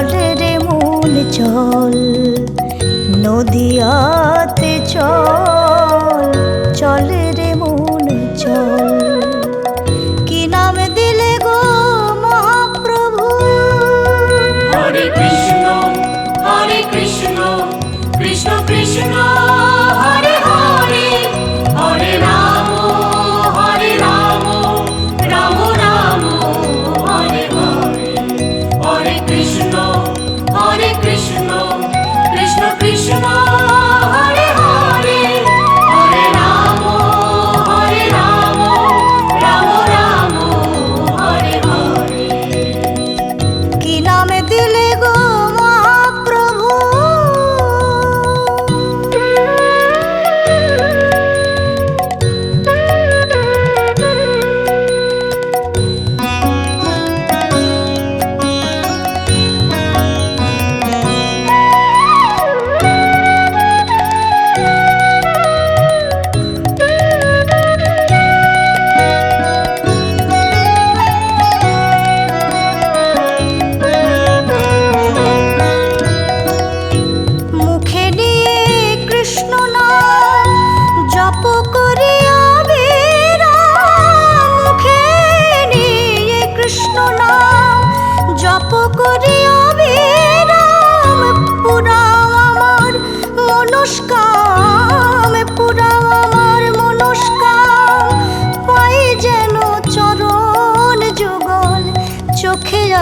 চলে রে মূল চল নদিয়াতে চল চলে রে চল কি নাম দিলে গো মহাপ্রভু? হরে কৃষ্ণ হরে কৃষ্ণ কৃষ্ণ কৃষ্ণ।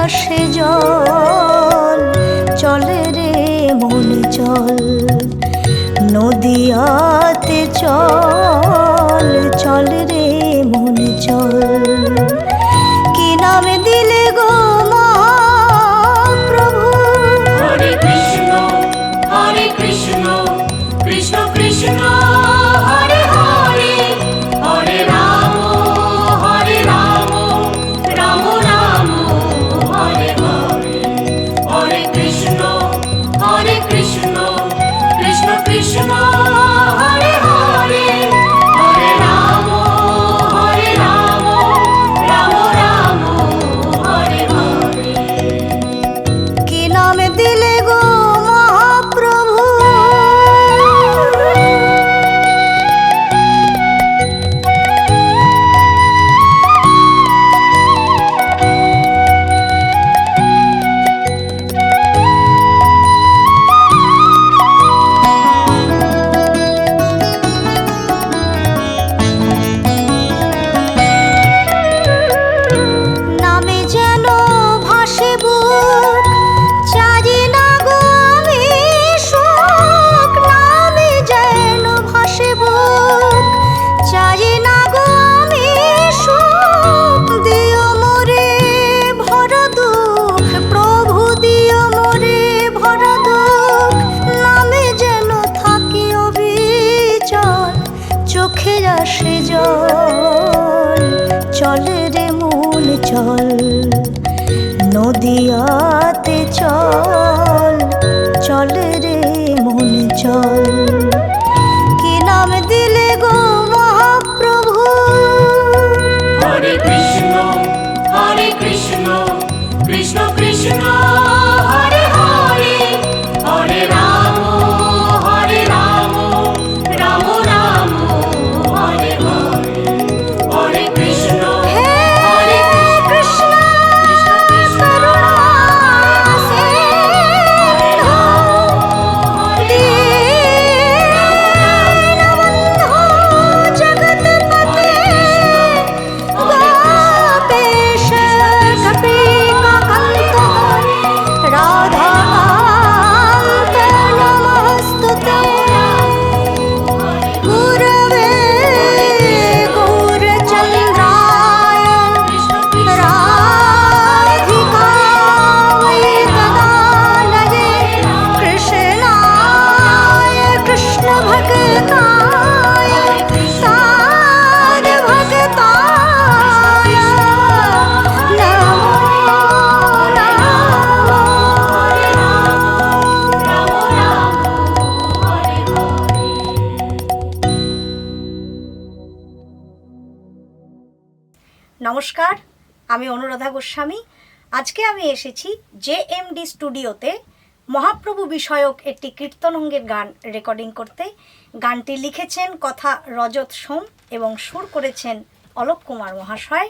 আসে জল। দিয়া নমস্কার, আমি অনুরাধা গোস্বামী। আজকে আমি এসেছি জে এম ডি স্টুডিওতে মহাপ্রভু বিষয়ক একটি কীর্তনঙ্গের গান রেকর্ডিং করতে। গানটি লিখেছেন কথা রজত সোম এবং সুর করেছেন অলোক কুমার মহাশয়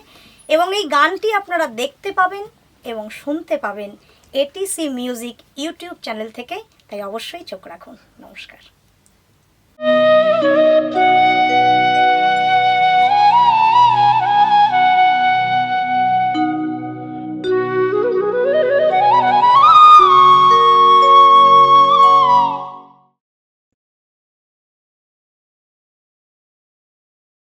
এবং এই গানটি আপনারা দেখতে পাবেন এবং শুনতে পাবেন এটিসি মিউজিক ইউটিউব চ্যানেল থেকে, তাই অবশ্যই চোখ রাখুন। নমস্কার।